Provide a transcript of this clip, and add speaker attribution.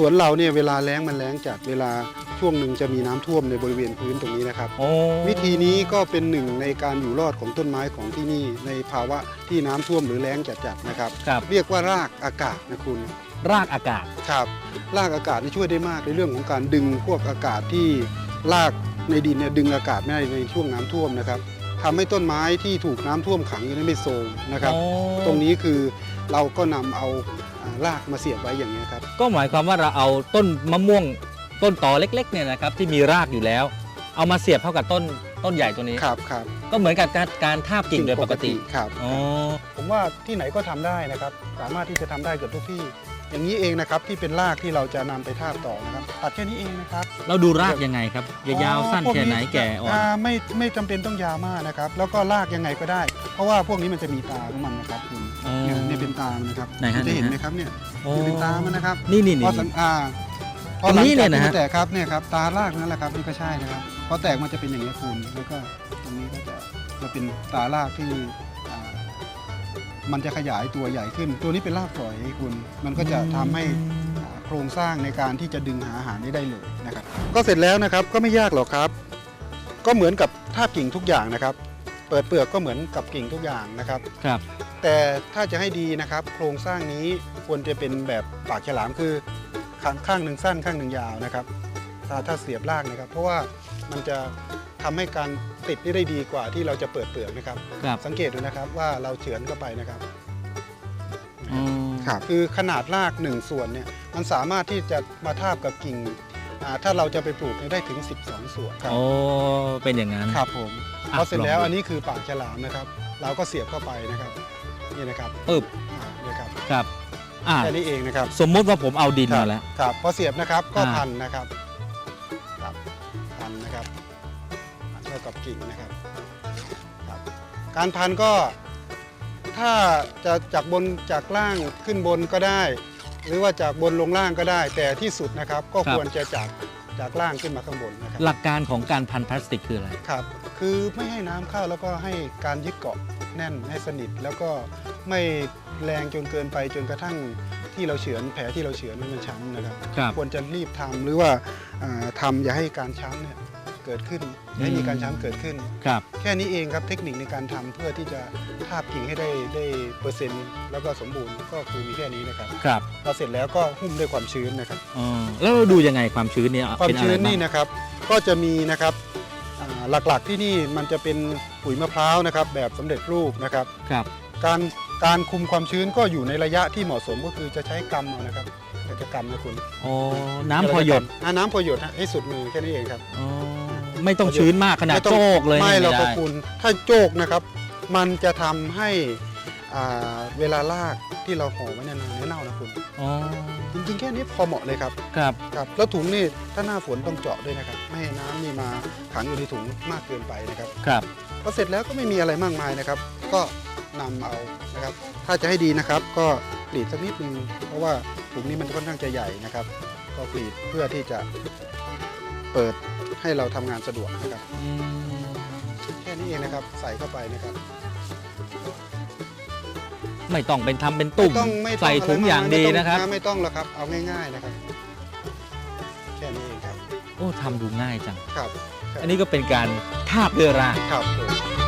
Speaker 1: สวนเราเนี่ยเวลาแล้งมันแล้งจัดเวลาช่วงหนึ่งจะมีน้ำท่วมในบริเวณพื้นตรงนี้นะครับ
Speaker 2: โอ้
Speaker 1: วิธีนี้ก็เป็นหนึ่งในการอยู่รอดของต้นไม้ของที่นี่ในภาวะที่น้ำท่วมหรือแล้งจัดๆนะครับ
Speaker 2: ครับ
Speaker 1: เรียกว่ารากอากาศนะคุณ
Speaker 2: รากอากาศ
Speaker 1: ครับรากอากาศนี่ช่วยได้มากในเรื่องของการดึงพวกอากาศที่รากในดินเนี่ยดึงอากาศไม่ได้ในช่วงน้ำท่วมนะครับทำให้ต้นไม้ที่ถูกน้ำท่วมขังอยู่นั้นไม่โทรมนะครับ
Speaker 2: อ๋อ
Speaker 1: ตรงนี้คือเราก็นำเอาอ่า รากมาเสียบไว้อย่างนี้ยครับ
Speaker 2: ก็หมายความว่าเราเอาต้นมะม่วงต้นตอเล็กๆเนี่ยนะครับที่มีรากอยู่แล้ว เอามาเสียบเข้ากับต้นต้นใหญ่ตัวนี้
Speaker 1: ครับครับ
Speaker 2: ก็เหมือนกับการการทาบกิ่งโดยปกติ
Speaker 1: ครับ
Speaker 2: อ๋อ
Speaker 1: ผมว่าที่ไหนก็ทำได้นะครับ สามารถที่จะทำได้เกือบทุกที่ อย่างนี้เองนะครับที่เป็นรากที่เราจะนำไปทาบต่อนะครับตัดแค่นี้เองนะครับ
Speaker 2: เราดูรากยังไงครับยาวๆสั้น
Speaker 1: พวก
Speaker 2: แค่ไหนแก่อ่อนา
Speaker 1: ไม่ไม่จำเป็นต้องยาวมากนะครับ แล้วก็รากยังไงก็ได้ เพราะว่าพวกนี้มันจะมีตาของมันนะครับคุณ
Speaker 2: อ๋อ
Speaker 1: เนี่ยเนี่ยเป็นตามันนะครับ
Speaker 2: ไหนฮะ
Speaker 1: คุณจะเห็น
Speaker 2: ไหน
Speaker 1: ไหม
Speaker 2: ฮะ
Speaker 1: ครับเนี่ย
Speaker 2: อ๋อ
Speaker 1: นี่เป็นตามันนะครับ
Speaker 2: นี่นี่
Speaker 1: พ
Speaker 2: นี่
Speaker 1: อสังอ่าพอ
Speaker 2: ตรง
Speaker 1: หลัง
Speaker 2: นี้
Speaker 1: จาก
Speaker 2: เนี่ยนะ
Speaker 1: ที่
Speaker 2: ฮะ
Speaker 1: มันแตกครับเนี่ยครับตารากนั่นแหละครับนี่ก็ใช่นะครับพอแตกมันจะเป็นอย่างนี้ยคุณแล้วก็ตรงนี้ก็จะจะเป็นตารากที่อ่า มันจะขยายตัวใหญ่ขึ้น ตัวนี้เป็นรากฝอยคุณ มันก็จะทำให้อ่าโครงสร้างในการที่จะดึงหาอาหารนี้ได้เลยนะครับ ก็เสร็จแล้วนะครับก็ไม่ยากหรอกครับ ก็เหมือนกับทาบกิ่งทุกอย่างนะครับ เปิดเปลือกก็เหมือนกับกิ่งทุกอย่างนะครับ
Speaker 2: ครับ
Speaker 1: แต่ถ้าจะให้ดีนะครับ โครงสร้างนี้ควรจะเป็นแบบปากฉลามคือข้างข้างหนึ่งสั้นข้างหนึ่งยาวนะครับ ถ้าถ้าเสียบรากนะครับ เพราะว่ามันจะ ทำให้การติดนี่ได้ดีกว่าที่เราจะเปิดเปลือกนะครับ
Speaker 2: ครับ
Speaker 1: สังเกตดูนะครับว่าเราเฉือนเข้าไปนะครับ
Speaker 2: อ๋อ
Speaker 1: ครับคือขนาดรากหนึ่งส่วนเนี่ยมันสามารถที่จะมาทาบกับกิ่งอ่าถ้าเราจะไปปลูกเนี่ยได้ถึง 12 ส่วนครับ
Speaker 2: โอ้เป็นอย่างนั้น
Speaker 1: ครับผม
Speaker 2: อะ
Speaker 1: พอเสร็จแล้ว
Speaker 2: ลองดู
Speaker 1: อันนี้คือปากฉลามนะครับ เราก็เสียบเข้าไปนะครับนี่นะครับ
Speaker 2: ปึ๊บ
Speaker 1: อ่านี่ครับ
Speaker 2: ครับอ่า
Speaker 1: แค่นี้เองนะครับ
Speaker 2: สมมุติว่าผมเอาดิน
Speaker 1: ครับ
Speaker 2: มาแล้ว
Speaker 1: ครับพอเสียบนะครับก็
Speaker 2: อ่า
Speaker 1: พันนะครับครับพันนะครับพัน เข้ากับกิ่งนะครับครับ การพันก็ถ้าจะจากบนจากล่างขึ้นบนก็ได้ หรือว่าจากบนลงล่างก็ได้ แต่ที่สุดนะครับก็ควรจะจากจากล่างขึ้นมาข้างบนนะครับ
Speaker 2: หลักการของการพันพลาสติกคืออะไร
Speaker 1: ครับ คือไม่ให้น้ำเข้าแล้วก็ให้การยึดเกาะแน่นให้สนิท แล้วก็ไม่แรงจนเกินไปจนกระทั่งที่เราเฉือนแผลที่เราเฉือนนั้นมันช้ำนะครับ
Speaker 2: ครับ
Speaker 1: ควรจะรีบทำหรือว่าอ่าทำอย่าให้การช้ำเนี่ย เกิดขึ้นอย่าให้มีการช้ำเกิดขึ้น
Speaker 2: ครับ
Speaker 1: แค่นี้เองครับเทคนิคในการทำเพื่อที่จะทาบกิ่งให้ได้ได้เปอร์เซ็นต์แล้วก็สมบูรณ์ก็คือมีแค่นี้นะครับ
Speaker 2: ครับ
Speaker 1: พอเสร็จแล้วก็หุ้มด้วยความชื้นนะครับ
Speaker 2: อ๋อแล้วเราดูยังไงความชื้นเนี่ย
Speaker 1: ความ
Speaker 2: เป็นอะไร
Speaker 1: ชื้น
Speaker 2: บ้าง
Speaker 1: นี่นะครับ ก็จะมีนะครับอ่าหลักๆที่นี่มันจะเป็นปุ๋ยมะพร้าวนะครับ แบบสำเร็จรูปนะครับ
Speaker 2: ครับ
Speaker 1: การการคุมความชื้นก็อยู่ในระยะที่เหมาะสมก็คือจะใช้กำเอานะครับเราจะกำนะคุณ
Speaker 2: อ๋อน้ำพอหยด
Speaker 1: อ่าน้ำพอหยดฮะให้สุดมือแค่นี้เองครับ
Speaker 2: อ๋อ ไม่ต้องชื้นมากขนาด
Speaker 1: ไม่ต้อง
Speaker 2: โจกเลย
Speaker 1: ไม่เราก็
Speaker 2: ด้
Speaker 1: คุณถ้าโจกนะครับ มันจะทำให้อ่าเวลาลากที่เราห่อไว้นานๆเนี่ยเน่านะคุณ
Speaker 2: อ๋อ
Speaker 1: จริงๆแค่นี้พอเหมาะเลยครับ
Speaker 2: ครับ
Speaker 1: ครับแล้วถุงนี่ถ้าหน้าฝนต้องเจาะด้วยนะครับไม่ให้น้ำนี่มาขังอยู่ในถุงมากเกินไปนะครับ
Speaker 2: ครับ
Speaker 1: พอเสร็จแล้วก็ไม่มีอะไรมากมายนะครับ ก็นำเอานะครับ ถ้าจะให้ดีนะครับ ก็กรีดสักนิดนึงเพราะว่าถุงนี้มันค่อนข้างจะใหญ่นะครับ ก็กรีดเพื่อที่จะ เปิดให้เราทำงานสะดวกนะครับ
Speaker 2: อืม
Speaker 1: แค่นี้เองนะครับใส่เข้าไปนะครับ
Speaker 2: ไม่ต้องเป็นทำเป็นตุ่ม
Speaker 1: ไม่ต้องไม่ต้อง
Speaker 2: ใส่ถุงะ
Speaker 1: ไรมก
Speaker 2: อย่างดี
Speaker 1: ไม่ต้
Speaker 2: นะครับ
Speaker 1: ไม่ต้องหรอกครับ เอาง่าย ๆนะครับ แค่นี้เองครับ
Speaker 2: โอ้ทำดูง่ายจัง
Speaker 1: ครับ
Speaker 2: อันนี้ก็เป็นการทาบเรือราก
Speaker 1: ครับผม